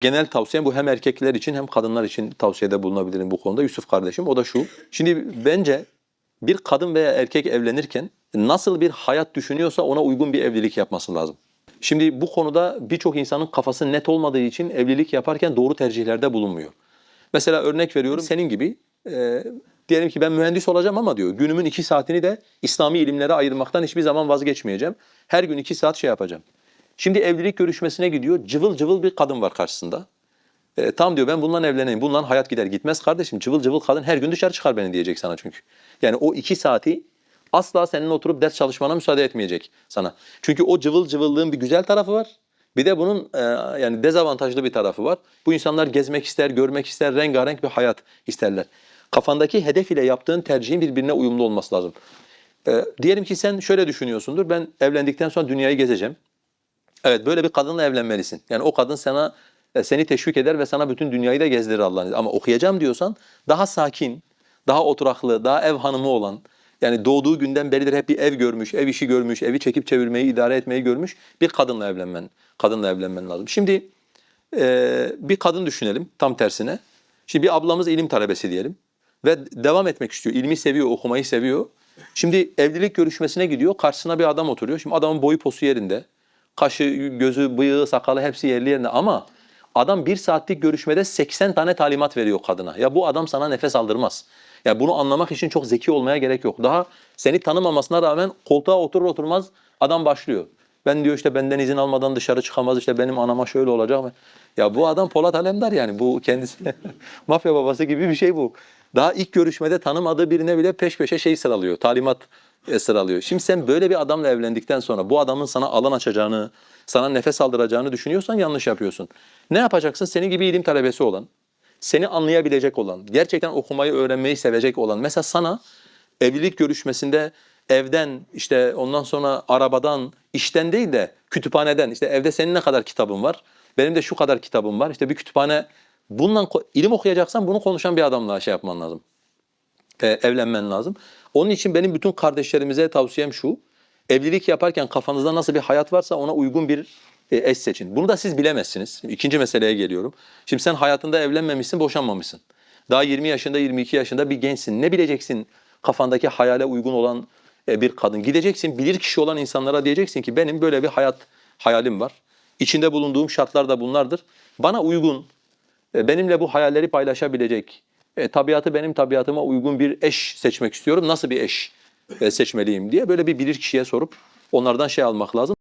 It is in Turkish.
Genel tavsiyem bu hem erkekler için hem kadınlar için tavsiyede bulunabilirim bu konuda Yusuf kardeşim. O da şu. Şimdi bence bir kadın veya erkek evlenirken nasıl bir hayat düşünüyorsa ona uygun bir evlilik yapması lazım. Şimdi bu konuda birçok insanın kafası net olmadığı için evlilik yaparken doğru tercihlerde bulunmuyor. Mesela örnek veriyorum senin gibi e, diyelim ki ben mühendis olacağım ama diyor günümün iki saatini de İslami ilimlere ayırmaktan hiçbir zaman vazgeçmeyeceğim. Her gün iki saat şey yapacağım. Şimdi evlilik görüşmesine gidiyor cıvıl cıvıl bir kadın var karşısında. E, tam diyor ben bundan evleneyim. Bundan hayat gider gitmez kardeşim. Cıvıl cıvıl kadın her gün dışarı çıkar beni diyecek sana çünkü. Yani o iki saati asla senin oturup ders çalışmana müsaade etmeyecek sana. Çünkü o cıvıl cıvıllığın bir güzel tarafı var. Bir de bunun e, yani dezavantajlı bir tarafı var. Bu insanlar gezmek ister, görmek ister, rengarenk bir hayat isterler. Kafandaki hedef ile yaptığın tercihin birbirine uyumlu olması lazım. E, diyelim ki sen şöyle düşünüyorsundur. Ben evlendikten sonra dünyayı gezeceğim. Evet böyle bir kadınla evlenmelisin. Yani o kadın sana e, seni teşvik eder ve sana bütün dünyayı da gezdirir Allah'ın. Ama okuyacağım diyorsan daha sakin, daha oturaklı, daha ev hanımı olan, yani doğduğu günden beridir hep bir ev görmüş, ev işi görmüş, evi çekip çevirmeyi, idare etmeyi görmüş bir kadınla evlenmen, kadınla evlenmen lazım. Şimdi e, bir kadın düşünelim tam tersine. Şimdi bir ablamız ilim talebesi diyelim ve devam etmek istiyor. İlmi seviyor, okumayı seviyor. Şimdi evlilik görüşmesine gidiyor, karşısına bir adam oturuyor. Şimdi adamın boyu posu yerinde, kaşı, gözü, bıyığı, sakalı hepsi yerli yerinde ama adam bir saatlik görüşmede 80 tane talimat veriyor kadına. Ya bu adam sana nefes aldırmaz. Ya bunu anlamak için çok zeki olmaya gerek yok. Daha seni tanımamasına rağmen koltuğa oturur oturmaz adam başlıyor. Ben diyor işte benden izin almadan dışarı çıkamaz işte benim anama şöyle olacak mı? Ya bu adam Polat Alemdar yani bu kendisi mafya babası gibi bir şey bu. Daha ilk görüşmede tanımadığı birine bile peş peşe şey sıralıyor, talimat e, sıralıyor. Şimdi sen böyle bir adamla evlendikten sonra bu adamın sana alan açacağını, sana nefes aldıracağını düşünüyorsan yanlış yapıyorsun. Ne yapacaksın? Senin gibi ilim talebesi olan, seni anlayabilecek olan, gerçekten okumayı öğrenmeyi sevecek olan. Mesela sana evlilik görüşmesinde evden işte ondan sonra arabadan, işten değil de kütüphaneden işte evde senin ne kadar kitabın var? Benim de şu kadar kitabım var. İşte bir kütüphane bundan ilim okuyacaksan bunu konuşan bir adamla şey yapman lazım. E, evlenmen lazım. Onun için benim bütün kardeşlerimize tavsiyem şu. Evlilik yaparken kafanızda nasıl bir hayat varsa ona uygun bir e, eş seçin. Bunu da siz bilemezsiniz. İkinci meseleye geliyorum. Şimdi sen hayatında evlenmemişsin, boşanmamışsın. Daha 20 yaşında, 22 yaşında bir gençsin. Ne bileceksin kafandaki hayale uygun olan e, bir kadın? Gideceksin, bilir kişi olan insanlara diyeceksin ki benim böyle bir hayat hayalim var. İçinde bulunduğum şartlar da bunlardır. Bana uygun, benimle bu hayalleri paylaşabilecek, e, tabiatı benim tabiatıma uygun bir eş seçmek istiyorum. Nasıl bir eş e, seçmeliyim diye böyle bir bilir kişiye sorup onlardan şey almak lazım.